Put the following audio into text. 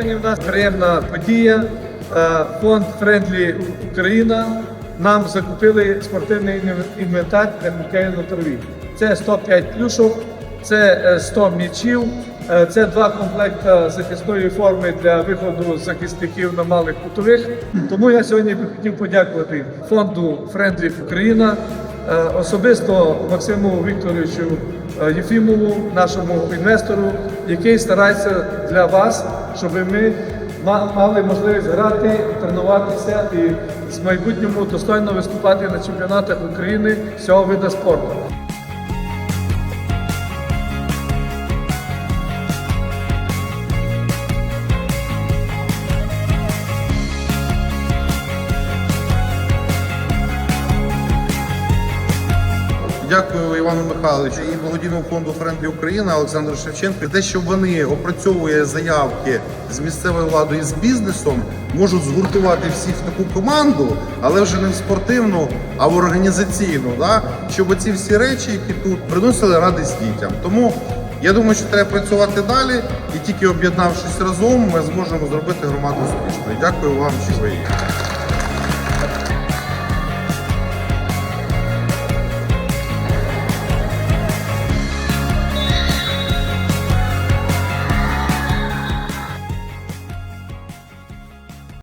Сьогодні в нас приємна подія. Е, Фонд Френдлі Україна нам закупили спортивний інвентар для на траві. Це 105 плюшок, це е, 100 м'ячів, е, це два комплекти захисної форми для виходу захисників на малих кутових. Тому я сьогодні хотів подякувати фонду Френдлі Україна, е, особисто Максиму Вікторовичу е, Єфімову, нашому інвестору, який старається для вас, щоб ми мали можливість грати, тренуватися і в майбутньому достойно виступати на чемпіонатах України всього виду спорту. Дякую Івану Михайловичу і благодійному фонду Френдлі Україна Олександру Шевченку. Те, що вони опрацьовує заявки з місцевою владою і з бізнесом, можуть згуртувати всіх в таку команду, але вже не в спортивну, а в організаційну. Да? Щоб ці всі речі, які тут приносили радість дітям. Тому я думаю, що треба працювати далі, і тільки об'єднавшись разом, ми зможемо зробити громаду успішною. Дякую вам, що ви є.